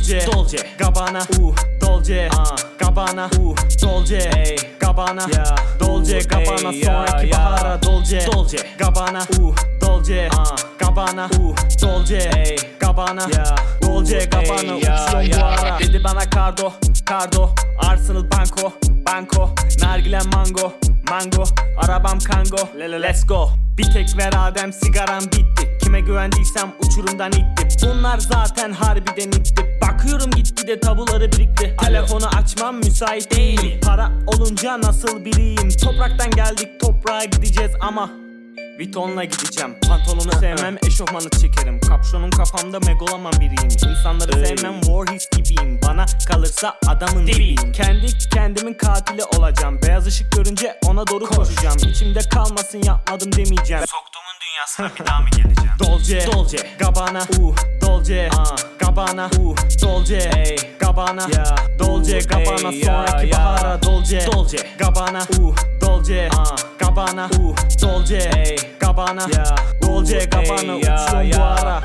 Dolce. Dolce. Gabbana. Uh Dolce. Uh, Gabbana. Uh Dolce. Ey, Gabbana. Yeah. Dolce. Ey, Gabbana. ya, sonraki ya. bahara. Dolce. Dolce. Gabbana. Uh Dolce. Uh, Gabbana. Uh Dolce. Ey, Gabbana. Yeah. Dolce. Gabbana. Ey, ya, uçuyorum bu ya. ara. Dedi bana Cardo Cardo. Arsenal Banko Banko. Nargile Mango Mango. Arabam Kango. Let's go. Bir tek ver Adem sigaram bitti. Kime güvendiysem uçurumdan itti Bunlar zaten harbiden itti Bakıyorum gitgide tabuları birikti. Telefonu açmam müsait değilim. Para olunca nasıl biriyim Topraktan geldik toprağa gideceğiz ama Vuitton'la gideceğim. Pantolonu sevmem eşofmanı çekerim. Kapşonum kafamda megaloman biriyim. İnsanları sevmem Warhis gibiyim. Bana kalırsa adamın dibiyim Kendi kendimin katili olacağım. Beyaz ışık görünce ona doğru koşacağım. İçimde kalmasın yapmadım demeyeceğim. Soktuğumun dünyasına bir daha mı geleceğim? Dolce. Dolce. Gabbana. Uh. Dolce. Uh, Gabbana. Uh Dolce. Ey, Gabbana. Yeah. Dolce Gabbana. Ya, sonraki ya. bahara Dolce. Dolce. Gabbana. Uh Dolce. Uh, Gabbana. Uh Dolce. Ey, Gabbana. Yeah. Dolce Gabbana. Ey, ya, uçuyorum bu ya. ara